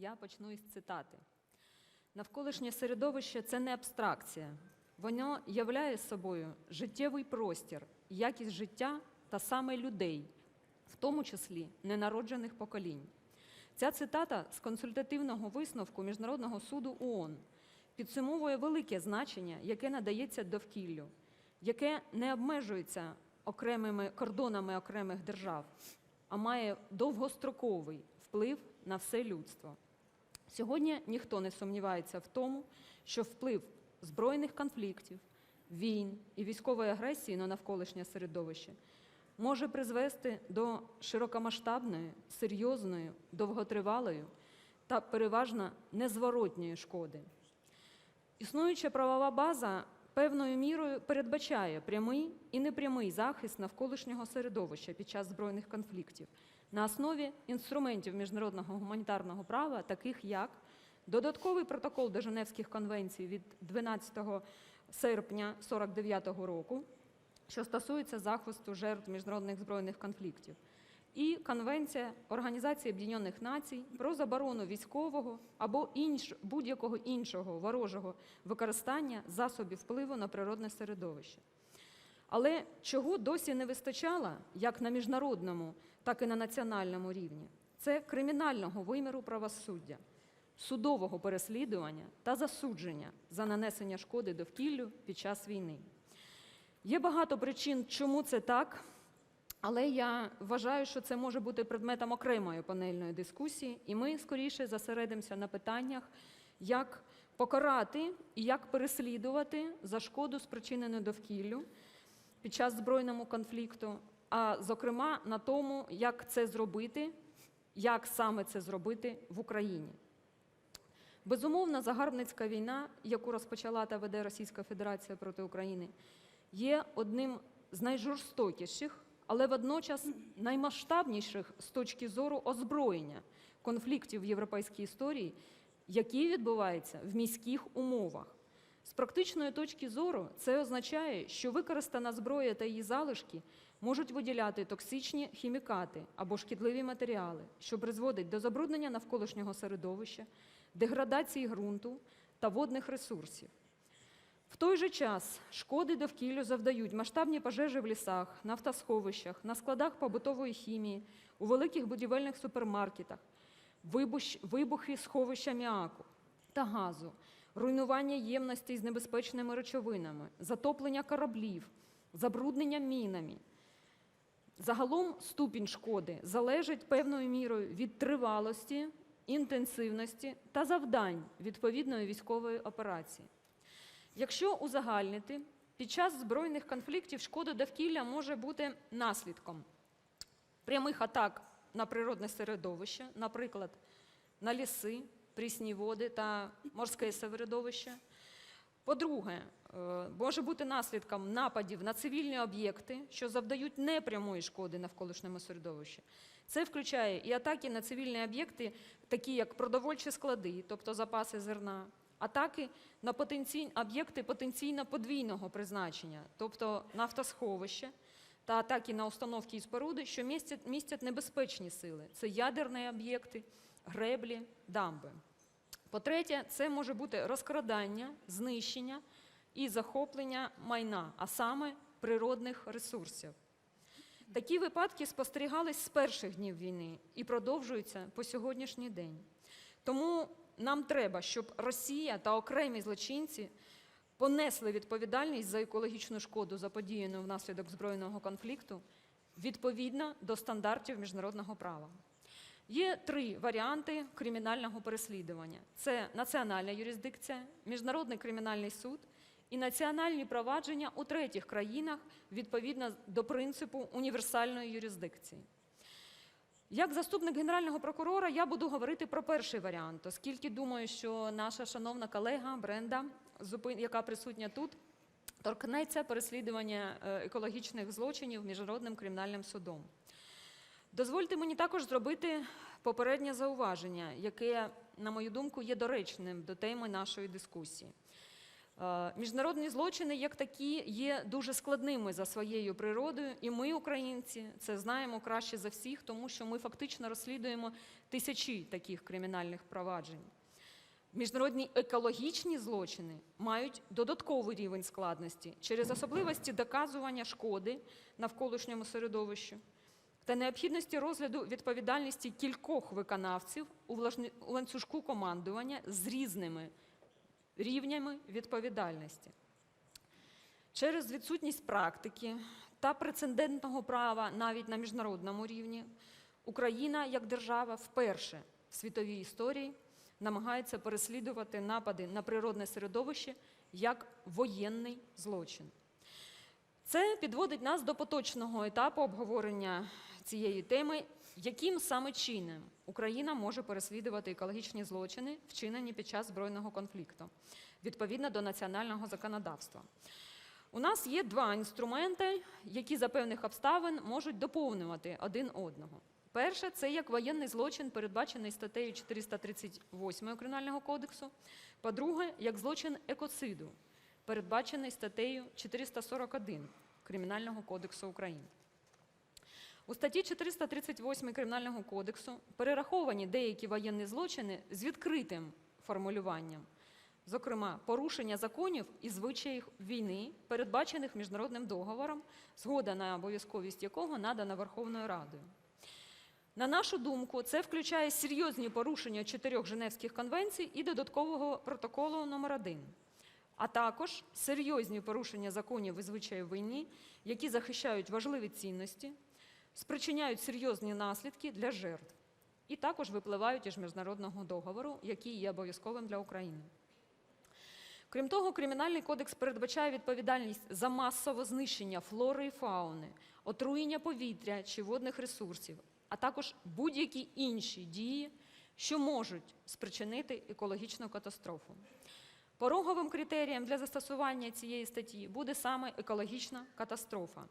Я почну із цитати. Навколишнє середовище це не абстракція. Воно являє собою життєвий простір, якість життя та саме людей, в тому числі ненароджених поколінь. Ця цитата з консультативного висновку Міжнародного суду ООН підсумовує велике значення, яке надається довкіллю, яке не обмежується окремими кордонами окремих держав, а має довгостроковий вплив на все людство. Сьогодні ніхто не сумнівається в тому, що вплив збройних конфліктів, війн і військової агресії на навколишнє середовище може призвести до широкомасштабної, серйозної, довготривалої та переважно незворотньої шкоди. Існуюча правова база певною мірою передбачає прямий і непрямий захист навколишнього середовища під час збройних конфліктів на основі інструментів міжнародного гуманітарного права, таких як додатковий протокол до Женевських конвенцій від 12 серпня 1949 року, що стосується захисту жертв міжнародних збройних конфліктів, і Конвенція Організації Об'єднаних Націй про заборону військового або інш, будь-якого іншого ворожого використання засобів впливу на природне середовище. Але чого досі не вистачало як на міжнародному, так і на національному рівні, це кримінального виміру правосуддя, судового переслідування та засудження за нанесення шкоди довкіллю під час війни. Є багато причин, чому це так, але я вважаю, що це може бути предметом окремої панельної дискусії, і ми скоріше зосередимося на питаннях, як покарати і як переслідувати за шкоду, спричинену довкіллю під час збройного конфлікту, а зокрема на тому, як це зробити, як саме це зробити в Україні. Безумовно, загарбницька війна, яку розпочала та веде Російська Федерація проти України, є одним з найжорстокіших, але водночас наймасштабніших з точки зору озброєння конфліктів в європейській історії, які відбуваються в міських умовах. З практичної точки зору це означає, що використана зброя та її залишки можуть виділяти токсичні хімікати або шкідливі матеріали, що призводить до забруднення навколишнього середовища, деградації ґрунту та водних ресурсів. В той же час шкоди довкіллю завдають масштабні пожежі в лісах, на автосховищах, на складах побутової хімії, у великих будівельних супермаркетах, вибухи сховища аміаку та газу, руйнування ємностей з небезпечними речовинами, затоплення кораблів, забруднення мінами. Загалом ступінь шкоди залежить певною мірою від тривалості, інтенсивності та завдань відповідної військової операції. Якщо узагальнити, під час збройних конфліктів шкода довкілля може бути наслідком прямих атак на природне середовище, наприклад, на ліси, прісні води та морське середовище. По-друге, е, може бути наслідком нападів на цивільні об'єкти, що завдають непрямої шкоди навколишньому середовищу. Це включає і атаки на цивільні об'єкти, такі як продовольчі склади, тобто запаси зерна, атаки на потенційні об'єкти потенційно подвійного призначення, тобто нафтосховище, та атаки на установки і споруди, що містять, містять небезпечні сили. Це ядерні об'єкти, греблі, дамби. По-третє, це може бути розкрадання, знищення і захоплення майна, а саме природних ресурсів. Такі випадки спостерігались з перших днів війни і продовжуються по сьогоднішній день. Тому нам треба, щоб Росія та окремі злочинці понесли відповідальність за екологічну шкоду, заподіяну внаслідок збройного конфлікту, відповідно до стандартів міжнародного права. Є три варіанти кримінального переслідування: це національна юрисдикція, міжнародний кримінальний суд і національні провадження у третіх країнах відповідно до принципу універсальної юрисдикції. Як заступник генерального прокурора я буду говорити про перший варіант, оскільки думаю, що наша шановна колега Бренда, яка присутня тут, торкнеться переслідування е, екологічних злочинів міжнародним кримінальним судом. Дозвольте мені також зробити попереднє зауваження, яке, на мою думку, є доречним до теми нашої дискусії. Е, Міжнародні злочини, як такі, є дуже складними за своєю природою, і ми, українці, це знаємо краще за всіх, тому що ми фактично розслідуємо тисячі таких кримінальних проваджень. Міжнародні екологічні злочини мають додатковий рівень складності через особливості доказування шкоди навколишньому середовищу та необхідності розгляду відповідальності кількох виконавців у ланцюжку командування з різними рівнями відповідальності. Через відсутність практики та прецедентного права навіть на міжнародному рівні Україна як держава вперше в світовій історії намагається переслідувати напади на природне середовище як воєнний злочин. Це підводить нас до поточного етапу обговорення цієї теми, яким саме чином Україна може переслідувати екологічні злочини, вчинені під час збройного конфлікту, відповідно до національного законодавства. У нас є два інструменти, які за певних обставин можуть доповнювати один одного. Перше, це як воєнний злочин, передбачений статтею 438 Кримінального кодексу. По-друге, як злочин екоциду, передбачений статтею 441 Кримінального кодексу України. У статті 438 Кримінального кодексу перераховані деякі воєнні злочини з відкритим формулюванням, зокрема, порушення законів і звичаїв війни, передбачених міжнародним договором, згода на обов'язковість якого надана Верховною Радою. На нашу думку, це включає серйозні порушення чотирьох Женевських конвенцій і додаткового протоколу номер 1 а також серйозні порушення законів і звичаїв війни, які захищають важливі цінності, спричиняють серйозні наслідки для жертв, і також випливають із міжнародного договору, який є обов'язковим для України. Крім того, Кримінальний кодекс передбачає відповідальність за масове знищення флори і фауни, отруєння повітря чи водних ресурсів, а також будь-які інші дії, що можуть спричинити екологічну катастрофу. Пороговим критерієм для застосування цієї статті буде саме екологічна катастрофа,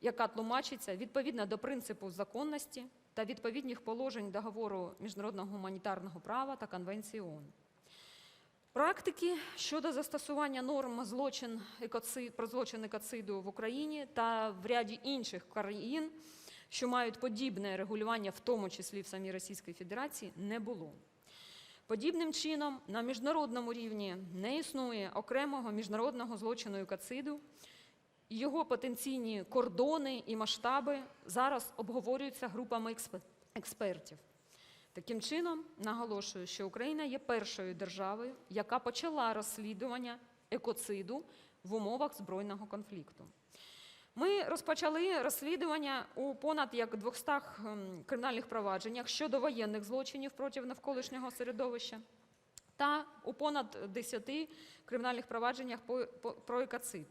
яка тлумачиться відповідно до принципу законності та відповідних положень договору міжнародного гуманітарного права та Конвенції ООН. Практики щодо застосування норм злочин екоцид, про злочин екоциду в Україні та в ряді інших країн, що мають подібне регулювання, в тому числі в самій Російській Федерації, не було. Подібним чином, на міжнародному рівні не існує окремого міжнародного злочину екоциду. Його потенційні кордони і масштаби зараз обговорюються групами експертів. Таким чином, наголошую, що Україна є першою державою, яка почала розслідування екоциду в умовах збройного конфлікту. Ми розпочали розслідування у понад як 200 ем, кримінальних провадженнях щодо воєнних злочинів проти навколишнього середовища та у понад 10 кримінальних провадженнях про екоцид.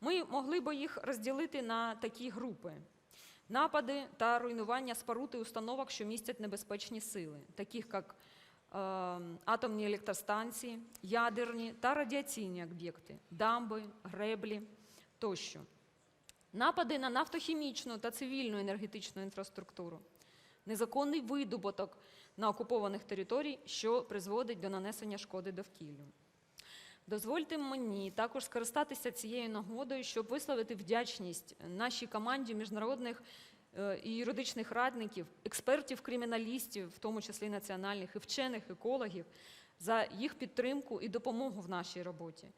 Ми могли би їх розділити на такі групи: напади та руйнування споруд і установок, що містять небезпечні сили, таких як е, атомні електростанції, ядерні та радіаційні об'єкти, дамби, греблі тощо. Напади на нафтохімічну та цивільну енергетичну інфраструктуру, незаконний видобуток на окупованих територій, що призводить до нанесення шкоди довкіллю. Дозвольте мені також скористатися цією нагодою, щоб висловити вдячність нашій команді міжнародних е, і юридичних радників, експертів, криміналістів, в тому числі національних і вчених екологів, за їх підтримку і допомогу в нашій роботі.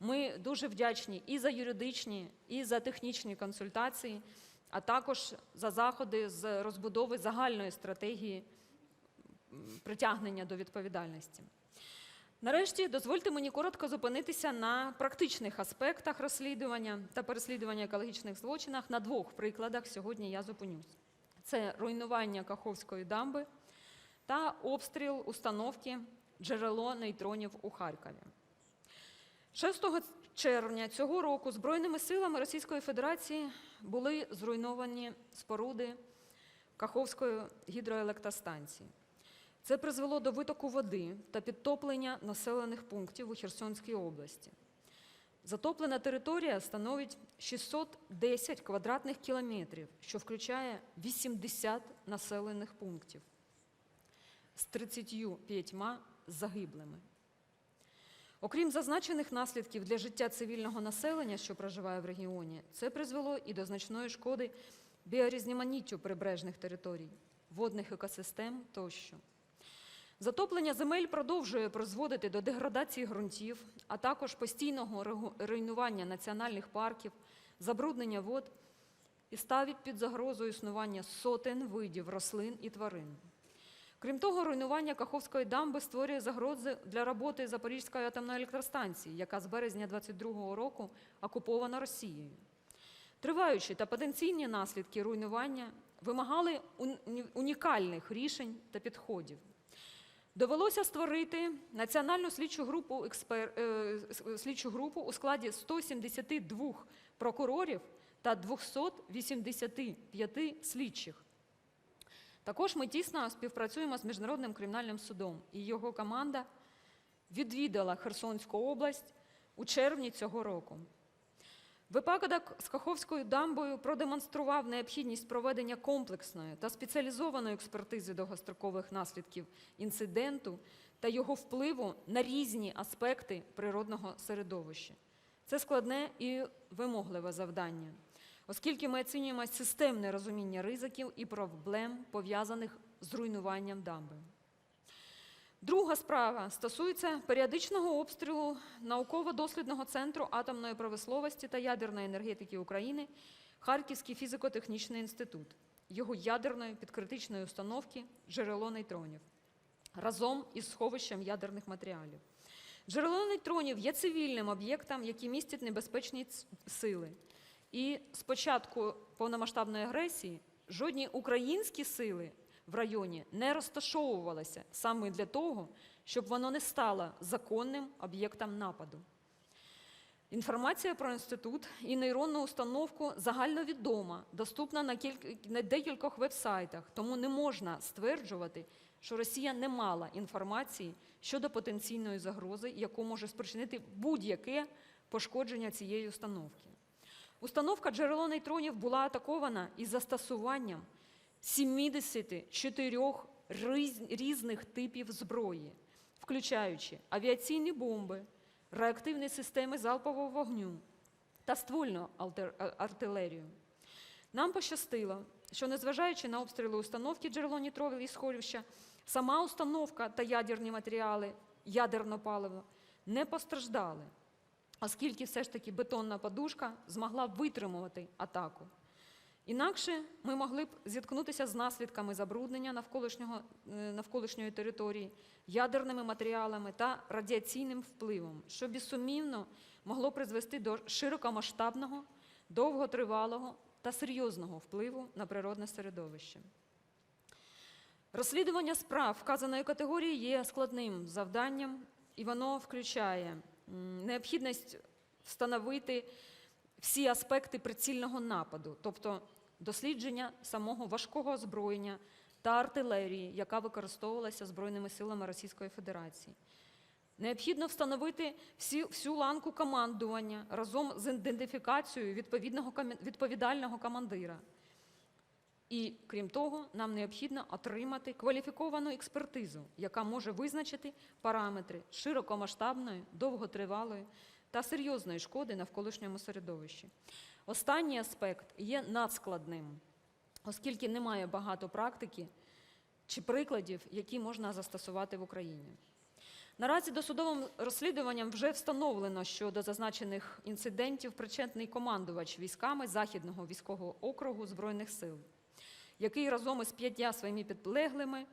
Ми дуже вдячні і за юридичні, і за технічні консультації, а також за заходи з розбудови загальної стратегії притягнення до відповідальності. Нарешті, дозвольте мені коротко зупинитися на практичних аспектах розслідування та переслідування екологічних злочинах. На двох прикладах сьогодні я зупинюсь. Це руйнування Каховської дамби та обстріл установки джерело нейтронів у Харкові. 6 червня цього року Збройними силами Російської Федерації були зруйновані споруди Каховської гідроелектростанції. Це призвело до витоку води та підтоплення населених пунктів у Херсонській області. Затоплена територія становить 610 квадратних кілометрів, що включає 80 населених пунктів з 35 загиблими. Окрім зазначених наслідків для життя цивільного населення, що проживає в регіоні, це призвело і до значної шкоди біорізноманіттю прибережних територій, водних екосистем тощо. Затоплення земель продовжує призводити до деградації ґрунтів, а також постійного руйнування національних парків, забруднення вод і ставить під загрозу існування сотень видів рослин і тварин. Крім того, руйнування Каховської дамби створює загрози для роботи Запорізької атомної електростанції, яка з березня 2022 року окупована Росією. Триваючі та потенційні наслідки руйнування вимагали унікальних рішень та підходів. Довелося створити національну слідчу групу, експер... е, слідчу групу у складі 172 прокурорів та 285 слідчих. Також ми тісно співпрацюємо з Міжнародним кримінальним судом, і його команда відвідала Херсонську область у червні цього року. Випадок з Каховською дамбою продемонстрував необхідність проведення комплексної та спеціалізованої експертизи довгострокових наслідків інциденту та його впливу на різні аспекти природного середовища. Це складне і вимогливе завдання, оскільки ми оцінюємо системне розуміння ризиків і проблем, пов'язаних з руйнуванням дамби. Друга справа стосується періодичного обстрілу науково-дослідного центру атомної промисловості та ядерної енергетики України Харківський фізико-технічний інститут, його ядерної підкритичної установки джерело нейтронів разом із сховищем ядерних матеріалів. Джерело нейтронів є цивільним об'єктом, який містить небезпечні сили. І з початку повномасштабної агресії жодні українські сили в районі не розташовувалися саме для того, щоб воно не стало законним об'єктом нападу. Інформація про інститут і нейронну установку загальновідома, доступна на, кілька, на декількох вебсайтах, тому не можна стверджувати, що Росія не мала інформації щодо потенційної загрози, яку може спричинити будь-яке пошкодження цієї установки. Установка джерело нейтронів була атакована із застосуванням 74 різ- різних типів зброї, включаючи авіаційні бомби, реактивні системи залпового вогню та ствольну артилерію. Нам пощастило, що незважаючи на обстріли установки джерело нітрових і сховища, сама установка та ядерні матеріали, ядерне паливо не постраждали, оскільки все ж таки бетонна подушка змогла витримувати атаку. Інакше ми могли б зіткнутися з наслідками забруднення навколишнього, е, навколишньої території, ядерними матеріалами та радіаційним впливом, що безсумнівно могло призвести до широкомасштабного, довготривалого та серйозного впливу на природне середовище. Розслідування справ вказаної категорії є складним завданням, і воно включає необхідність встановити всі аспекти прицільного нападу, тобто дослідження самого важкого озброєння та артилерії, яка використовувалася Збройними силами Російської Федерації. Необхідно встановити всі, всю ланку командування разом з ідентифікацією відповідного відповідального командира. І крім того, нам необхідно отримати кваліфіковану експертизу, яка може визначити параметри широкомасштабної, довготривалої та серйозної шкоди навколишньому середовищі. Останній аспект є надскладним, оскільки немає багато практики чи прикладів, які можна застосувати в Україні. Наразі досудовим розслідуванням вже встановлено, що до зазначених інцидентів причетний командувач військами Західного військового округу Збройних сил, який разом із п'ятьма своїми підлеглими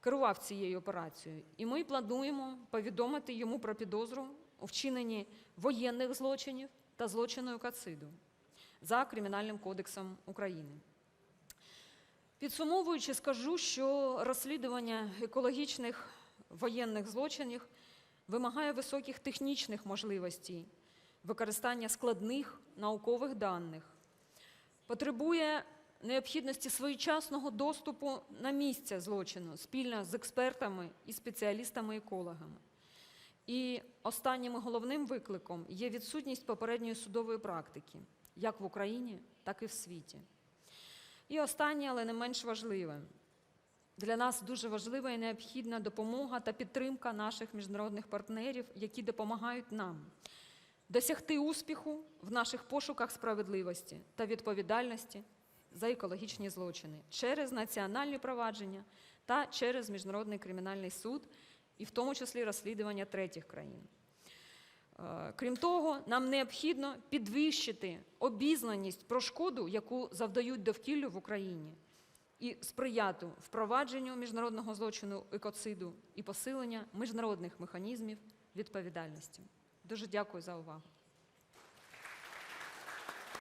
керував цією операцією. І ми плануємо повідомити йому про підозру у вчиненні воєнних злочинів та злочину екоциду за Кримінальним кодексом України. Підсумовуючи, скажу, що розслідування екологічних воєнних злочинів вимагає високих технічних можливостей, використання складних наукових даних, потребує необхідності своєчасного доступу на місце злочину спільно з експертами і спеціалістами-екологами. І останнім головним викликом є відсутність попередньої судової практики, як в Україні, так і в світі. І останнє, але не менш важливе. Для нас дуже важлива і необхідна допомога та підтримка наших міжнародних партнерів, які допомагають нам досягти успіху в наших пошуках справедливості та відповідальності за екологічні злочини через національні провадження та через міжнародний кримінальний суд, і в тому числі розслідування третіх країн. Е, Крім того, нам необхідно підвищити обізнаність про шкоду, яку завдають довкіллю в Україні, і сприяти впровадженню міжнародного злочину екоциду і посилення міжнародних механізмів відповідальності. Дуже дякую за увагу.